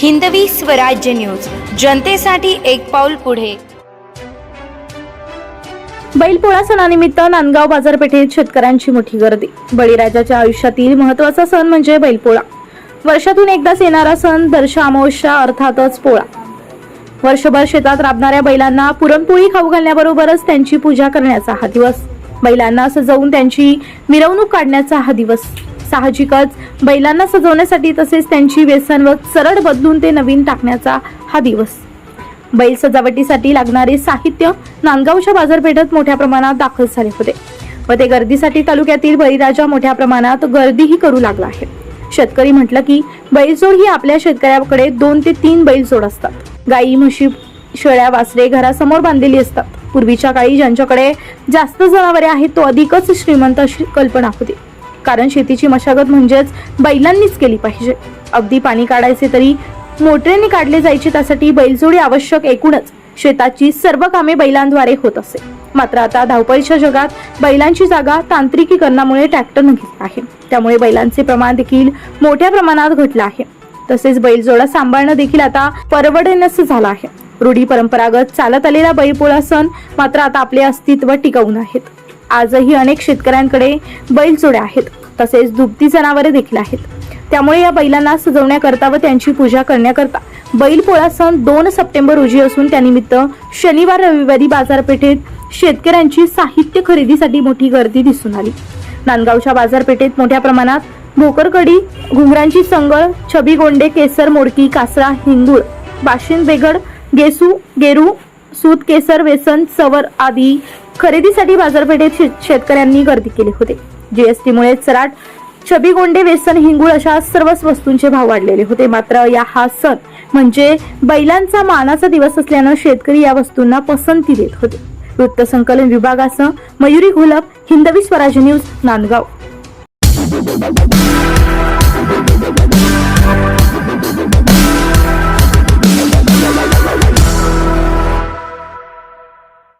Hindavi Swarajya news. जनतेसाठी एक पाऊल पुढे. बैलपोळा सणानिमित्त नांदगाव बाजारपेठेत शेतकऱ्यांची मोठी गर्दी. बळीराजाच्या आयुष्यातील महत्त्वाचा सण म्हणजे बैलपोळा. वर्षातून एकदाच येणारा सण दर्श अमावस्या अर्थातच पोळा. वर्षभर शेतात राबणाऱ्या बैलांना पुरणपोळी खाऊ घालण्याबरोबरच त्यांची पूजा करण्याचा हा दिवस. बैलांना सजवून त्यांची मिरवणूक काढण्याचा हा दिवस. साहजिकच. बैलांना सजवण्यासाठी तसेच त्यांची व्यसन व सरळ बदलून ते नवीन टाकण्याचा हा दिवस. बैल सजावटीसाठी लागणारे साहित्य नांदगावच्या बाजारपेठेत मोठ्या प्रमाणात दाखल झाले होते व ते गर्दीसाठी तालुक्यातील बळीराजा मोठ्या प्रमाणात गर्दीही करू लागला आहे. शेतकरी म्हटलं की बैलजोड ही आपल्या शेतकऱ्याकडे दोन ते तीन बैलजोड असतात. गाई म्हशी शेळ्या वासरे घरासमोर बांधलेली असतात. पूर्वीच्या काळी ज्यांच्याकडे जास्त जनावरे आहेत तो अधिकच श्रीमंत अशी कल्पना होती. कारण शेतीची मशागत म्हणजेच बैलांनीच केली पाहिजे. अगदी पाणी काढायचे तरी मोटरेने काढले जायचे त्यासाठी बैलजोडी आवश्यक एकूणच. शेताची सर्व कामे बैलांद्वारे होत असे. मात्र आता धावपळीच्या जगात बैलांची जागा तांत्रिकीकरणामुळे ट्रॅक्टरनं घेतला आहे. त्यामुळे बैलांचे प्रमाण देखील मोठ्या प्रमाणात घटलं आहे. तसेच बैलजोडा सांभाळणं देखील आता परवडेनस झालं आहे. रूढी परंपरागत चालत आलेला बैलपोळा सण मात्र आता आपले अस्तित्व टिकवून आहेत. आजही अनेक शेतकऱ्यांकडे बैलजोड्या आहेत तसेच दुभती जनावरे देखील आहेत. त्यामुळे या बैलांना सजवण्याकरता व त्यांची पूजा करण्याकरता बैलपोळा सण दोन सप्टेंबर रोजी असून त्यानिमित्त शनिवार रविवारी बाजारपेठेत शेतकऱ्यांची साहित्य खरेदीसाठी मोठी गर्दी दिसून आली. नांदगावच्या बाजारपेठेत मोठ्या प्रमाणात भोकरकडी घुंगरांची संगळ छबी गोंडे केसर मोडकी कासरा हिंदूळ बाशिंद बेगड गेसू गेरू सूत केसर वेसन सवर आदी खरेदीसाठी बाजारपेठेत शेतकऱ्यांनी गर्दी केली होती. जीएसटीमुळे चराट छबी गोंडे वेसन हिंगूळ अशा सर्वच वस्तूंचे भाव वाढलेले होते. मात्र या हा सण म्हणजे बैलांचा मानाचा दिवस असल्यानं शेतकरी या वस्तूंना पसंती देत होते. वृत्तसंकलन विभागासह मयुरी घोलप हिंदवी स्वराज न्यूज नांदगाव.